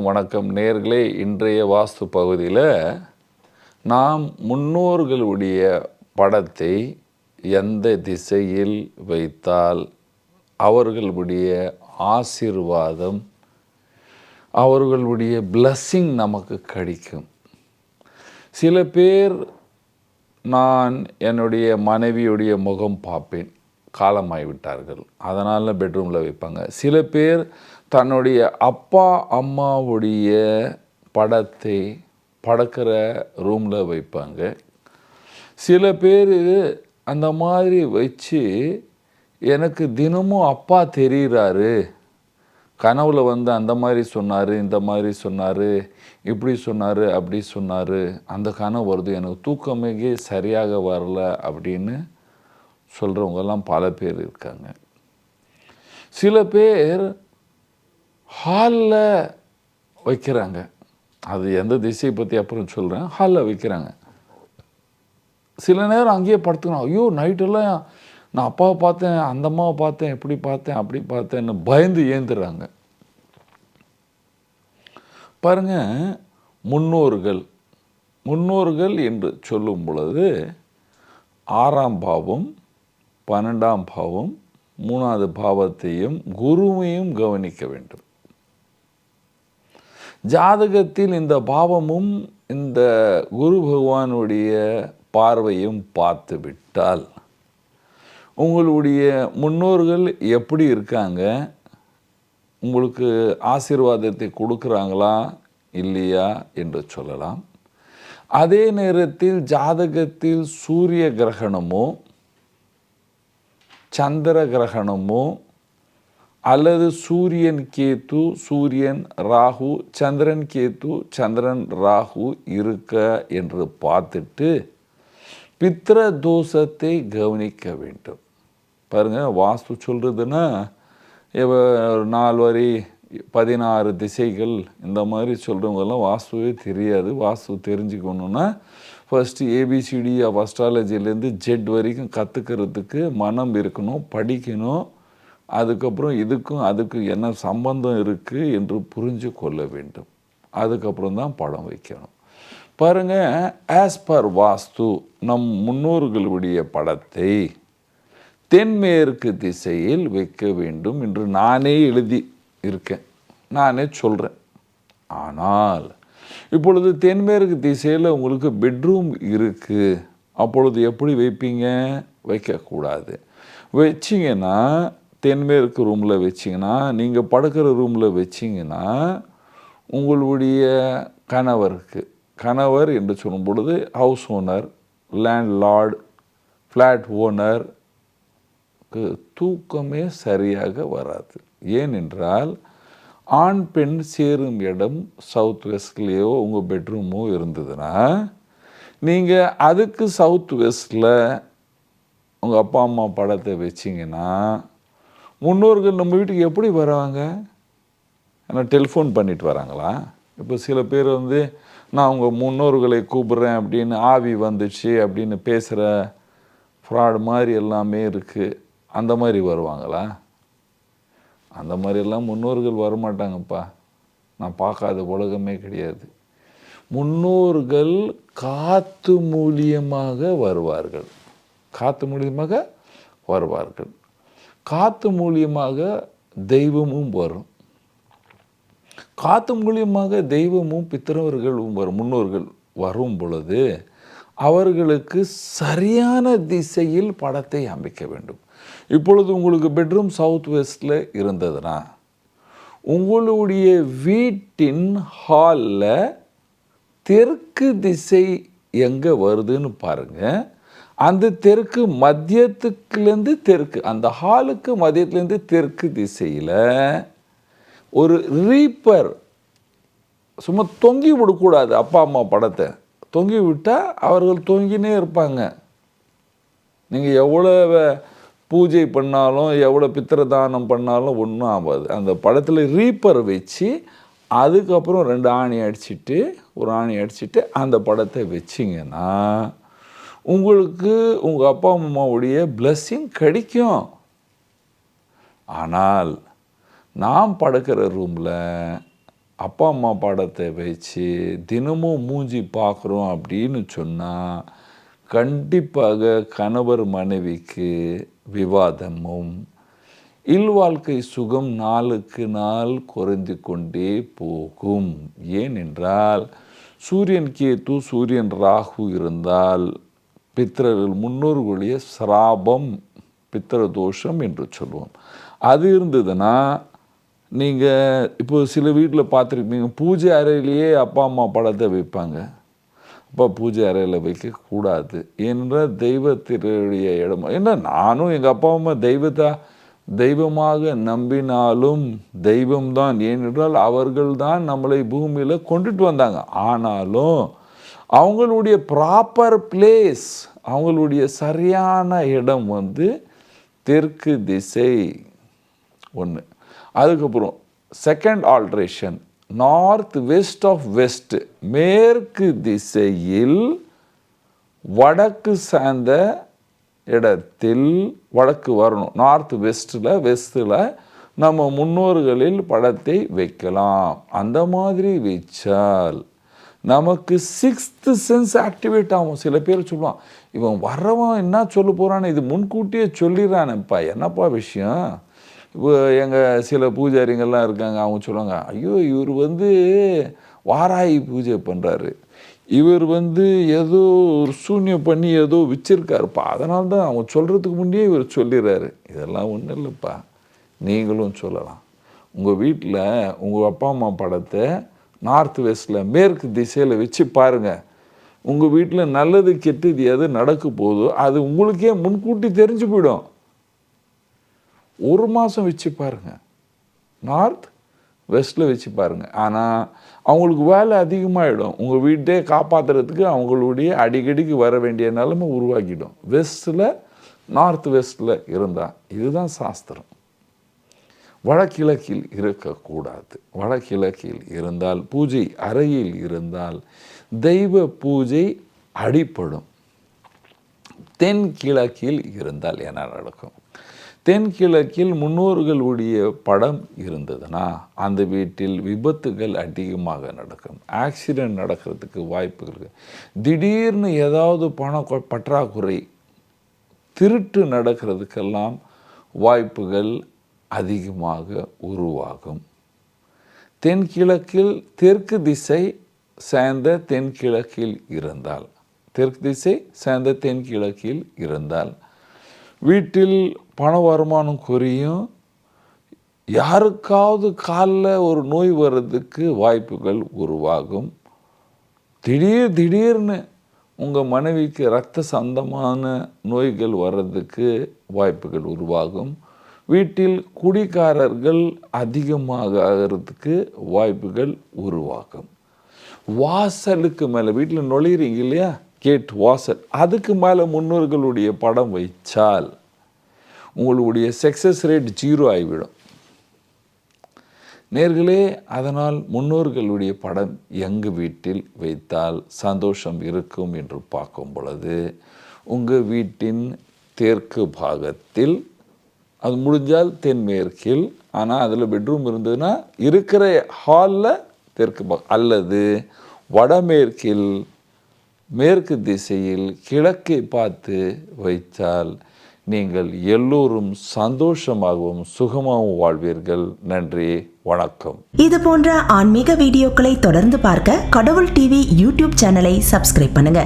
வணக்கம் நேர்களே இன்றைய வாஸ்து பகுதியில் நாம் முன்னோர்களுடைய படத்தை எந்த திசையில் வைத்தால் அவர்களுடைய ஆசீர்வாதம் அவர்களுடைய பிளஸ்ஸிங் நமக்கு கிடைக்கும்? சில பேர் நான் என்னுடைய மனைவியுடைய முகம் பார்ப்பேன். காலமாகிவிட்டார்கள் அதனால் பெட்ரூமில் வைப்பாங்க. சில பேர் தன்னுடைய அப்பா அம்மாவுடைய படத்தை படக்கிற ரூமில் வைப்பாங்க. சில பேர் அந்த மாதிரி வச்சு எனக்கு தினமும் அப்பா தெரிகிறாரு கனவுல வந்து அந்த மாதிரி சொன்னார் இந்த மாதிரி சொன்னார் இப்படி சொன்னார் அப்படி சொன்னார். அந்த கனவு வருது. எனக்கு தூக்கமே சரியாக வரல அப்படின்னு சொல்கிறவங்கெல்லாம் பல பேர் இருக்காங்க. சில பேர் ஹாலில் வைக்கிறாங்க. அது எந்த திசையை பற்றி அப்புறம் சொல்கிறேன் ஹாலில் வைக்கிறாங்க. சில நேரம் அங்கேயே படுத்துக்கணும். ஐயோ நைட்டெல்லாம் நான் அப்பாவை பார்த்தேன் அந்த அம்மாவை பார்த்தேன் எப்படி பார்த்தேன் அப்படி பார்த்தேன்னு பயந்து ஏந்துடுறாங்க பாருங்க முன்னோர்கள். முன்னோர்கள் என்று சொல்லும் பொழுது ஆறாம் பாவம் பன்னெண்டாம் பாவம் மூணாவது பாவத்தையும் குருவையும் கவனிக்க வேண்டும். ஜாதகத்தில் இந்த பாவமும் இந்த குரு பகவானுடைய பார்வையும் பார்த்து விட்டால் உங்களுடைய முன்னோர்கள் எப்படி இருக்காங்க? உங்களுக்கு ஆசீர்வாதத்தை கொடுக்குறாங்களா? இல்லையா? என்று சொல்லலாம். அதே நேரத்தில் ஜாதகத்தில் சூரிய கிரகணமோ சந்திர கிரகணமோ அல்லது சூரியன் கேத்து சூரியன் ராகு சந்திரன் கேத்து சந்திரன் ராகு இருக்க என்று பார்த்துட்டு பித்திர தோஷத்தை கவனிக்க வேண்டும். பாருங்க வாஸ்து சொல்கிறதுன்னா நாலு வரி பதினாறு திசைகள் இந்த மாதிரி சொல்கிறவங்கெல்லாம் வாஸ்துவே தெரியாது. வாஸ்து தெரிஞ்சுக்கணுன்னா ஃபஸ்ட்டு ஏபிசிடி ஆஃப் அஸ்ட்ராலஜிலேருந்து ஜெட் வரைக்கும் கற்றுக்கிறதுக்கு மனம் இருக்கணும் படிக்கணும். அதுக்கப்புறம் இதுக்கும் அதுக்கும் என்ன சம்பந்தம் இருக்குது என்று புரிஞ்சு கொள்ள வேண்டும். அதுக்கப்புறம் தான் படம் வைக்கணும். பாருங்க ஆஸ் பர் வாஸ்து நம் முன்னோர்களுடைய படத்தை தென்மேற்கு திசையில் வைக்க வேண்டும் என்று நானே எழுதி இருக்கேன். நானே சொல்கிறேன் ஆனால் இப்பொழுது தென்மேற்கு திசையில் உங்களுக்கு பெட்ரூம் இருக்குது அப்பொழுது எப்படி வைப்பீங்க? வைக்கக்கூடாது. வச்சிங்கன்னா தென்மேற்கு ரூமில் வச்சிங்கன்னா நீங்கள் படுக்கிற ரூமில் வச்சிங்கன்னா உங்களுடைய கணவருக்கு கணவர் என்று சொல்லும் பொழுது house owner landlord flat owner தூக்கமே சரியாக வராது. ஏனென்றால் ஆண் பெண் சேரும் இடம் சவுத் வெஸ்ட்லேயோ உங்கள் பெட்ரூமோ இருந்ததுன்னா நீங்கள் அதுக்கு சவுத் வெஸ்டில் உங்கள் அப்பா அம்மா படத்தை வச்சிங்கன்னா முன்னோர்கள் நம்ம வீட்டுக்கு எப்படி வராங்க? ஆனால் டெலிஃபோன் பண்ணிட்டு வராங்களா? இப்போ சில பேர் வந்து நான் உங்கள் முன்னோர்களை கூப்பிட்றேன் அப்படின்னு ஆவி வந்துச்சு அப்படின்னு பேசுகிற ஃப்ராடு மாதிரி எல்லாமே இருக்குது அந்த மாதிரி வருவாங்களா? அந்த மாதிரியெல்லாம் முன்னோர்கள் வரமாட்டாங்கப்பா. நான் பார்க்காத உலகமே கிடையாது. முன்னோர்கள் காற்று மூலியமாக வருவார்கள். காற்று மூலியமாக வருவார்கள். காற்று மூலியமாக தெய்வமும் வரும். காற்று மூலியமாக தெய்வமும் பித்திரவர்களும் வரும் முன்னோர்கள் வரும் பொழுது அவர்களுக்கு சரியான திசையில் படத்தை அமைக்க வேண்டும். இப்பொழுது உங்களுக்கு பெட்ரூம் சவுத் வெஸ்டில் இருந்ததுன்னா உங்களுடைய வீட்டின் ஹாலில் தெற்கு திசை எங்கே வருதுன்னு பாருங்கள் அந்த தெற்கு மத்தியத்துக்குலேருந்து தெற்கு அந்த ஹாலுக்கு மதியத்துலேருந்து தெற்கு திசையில் ஒரு ரீப்பர் சும்மா தொங்கி விடக்கூடாது அப்பா அம்மா படத்தை. தொங்கி விட்டால் அவர்கள் தொங்கினே இருப்பாங்க. நீங்கள் எவ்வளோ பூஜை பண்ணாலும் எவ்வளோ பித்திரதானம் பண்ணாலும் ஒன்றும் ஆகாது. அந்த படத்தில் ரீப்பர் வச்சு அதுக்கப்புறம் ரெண்டு ஆணி அடிச்சிட்டு ஒரு ஆணி அடிச்சிட்டு அந்த படத்தை வச்சிங்கன்னா உங்களுக்கு உங்கள் அப்பா அம்மாவுடைய பிளஸ்ஸிங் கிடைக்கும். ஆனால் நாம் படுக்கிற ரூமில் அப்பா அம்மா படத்தை வச்சு தினமும் மூஞ்சி பார்க்குறோம் அப்படின்னு சொன்னால் கண்டிப்பாக கணவர் மனைவிக்கு விவாதமும் இல்வாழ்க்கை சுகம் நாளுக்கு நாள் குறைந்து கொண்டே போகும். ஏனென்றால் சூரியன் கேத்து சூரியன் ராகு இருந்தால் பித்திரர்கள் முன்னோர்களுடைய சிராபம் பித்திர தோஷம் என்று சொல்லுவோம். அது இருந்ததுன்னா நீங்கள் இப்போ சில வீட்டில் பார்த்துருப்பீங்க பூஜை அறையிலேயே அப்பா அம்மா படத்தை வைப்பாங்க. அப்போ பூஜை அறையில் வைக்கக்கூடாது ஏனென்றால் தெய்வத்தினுடைய இடம். ஏன்னா நானும் எங்கள் அப்பா அம்மா தெய்வத்தை தெய்வமாக நம்பினாலும் தெய்வம்தான். ஏனென்றால் அவர்கள்தான் நம்மளை பூமியில் கொண்டுட்டு வந்தாங்க. ஆனாலும் அவங்களுடைய ப்ராப்பர் பிளேஸ் அவங்களுடைய சரியான இடம் வந்து தெற்கு திசை ஒன்று அதுக்கப்புறம் second alteration north west of west மேற்கு திசையில் வடக்கு சார்ந்த இடத்தில் வடக்கு வரணும். நார்த் வெஸ்ட்டில் வெஸ்ட்டில் நம்ம முன்னோர்களில் படத்தை வைக்கலாம். அந்த மாதிரி வச்சால் நமக்கு சிக்ஸ்த்து சென்ஸ் ஆக்டிவேட் ஆகும். சில பேர் சொல்லுவான் இவன் வர்றவன் என்ன சொல்ல போகிறான்னு இது முன்கூட்டியே சொல்லிடுறானப்பா. என்னப்பா விஷயம்? இப்போ எங்கள் சில பூஜாரிங்கள்லாம் இருக்காங்க அவங்க சொல்லுவாங்க ஐயோ இவர் வந்து வாராயி பூஜை பண்ணுறாரு இவர் வந்து ஏதோ ஒரு சூன்யம் பண்ணி ஏதோ வச்சிருக்காருப்பா. அதனால தான் அவங்க சொல்கிறதுக்கு முன்னே இவர் சொல்லிடுறாரு. இதெல்லாம் ஒன்றும் இல்லைப்பா. நீங்களும் சொல்லலாம். உங்கள் வீட்டில் உங்கள் அப்பா அம்மா படத்தை நார்த் வெஸ்ட்டில் மேற்கு திசையில் வச்சு பாருங்கள் உங்கள் வீட்டில் நல்லது கெட்டது எது நடக்க போதோ அது உங்களுக்கே முன்கூட்டி தெரிஞ்சு போயிடும். ஒரு மாதம் வச்சு பாருங்க. நார்த் வெஸ்ட்டில் வச்சு பாருங்கள் ஆனால் அவங்களுக்கு வேலை அதிகமாகிடும் உங்கள் வீட்டே காப்பாற்றுறதுக்கு அவங்களுடைய அடிக்கடிக்கு வர வேண்டிய நிலைமை உருவாக்கிடும். வெஸ்ட்டில் நார்த் வெஸ்ட்டில் இருந்தால் இதுதான் சாஸ்திரம். வடகிழக்கில் இருக்கக்கூடாது. வடகிழக்கில் இருந்தால் பூஜை அறையில் இருந்தால் தெய்வ பூஜை அடிப்படும். தென்கிழக்கில் இருந்தால் என்ன நடக்கும்? தென்கிழக்கில் முன்னோர்களுடைய படம் இருந்ததுன்னா அந்த வீட்டில் விபத்துகள் அதிகமாக நடக்கும். ஆக்சிடெண்ட் நடக்கிறதுக்கு வாய்ப்புகள் திடீர்னு ஏதாவது பண பற்றாக்குறை திருட்டு நடக்கிறதுக்கெல்லாம் வாய்ப்புகள் அதிகமாக உருவாகும். தென்கிழக்கில் தெற்கு திசை சேர்ந்த தென்கிழக்கில் இருந்தால். தெற்கு திசை சேர்ந்த தென்கிழக்கில் இருந்தால். வீட்டில் பண வருமானம் குறையும். யாருக்காவது காலில் ஒரு நோய் வர்றதுக்கு வாய்ப்புகள் உருவாகும். திடீர் திடீர்னு உங்கள் மனைவிக்கு ரத்த சந்தமான நோய்கள் வர்றதுக்கு வாய்ப்புகள் உருவாகும். வீட்டில் குடிகாரர்கள் அதிகமாக ஆகிறதுக்கு வாய்ப்புகள் உருவாகும் வாசலுக்கு மேலே வீட்டில் நுழையிறீங்க இல்லையா? கேட் வாசல். அதுக்கு மேலே முன்னோர்களுடைய படம் வைச்சால் உங்களுடைய சக்ஸஸ் ரேட் ஜீரோ ஆகிவிடும். நேர்களே அதனால் முன்னோர்களுடைய படம் எங்கள் வீட்டில் வைத்தால் சந்தோஷம் இருக்கும் என்று பார்க்கும் பொழுது உங்கள் வீட்டின் தெற்கு பாகத்தில் அது முடிஞ்சால் தென்மேற்கில் ஆனால் அதில் பெட்ரூம் இருந்ததுன்னா இருக்கிற ஹாலில் தெற்கு அல்லது வடமேற்கில் மேற்கு திசையில் கிழக்கை பார்த்து வைத்தால் நீங்கள் எல்லோரும் சந்தோஷமாகவும் சுகமாகவும் வாழ்வீர்கள். நன்றி வணக்கம். இது போன்ற ஆன்மீக வீடியோக்களை தொடர்ந்து பார்க்க கடவுள் டிவி யூடியூப் சேனலை சப்ஸ்கிரைப் பண்ணுங்க.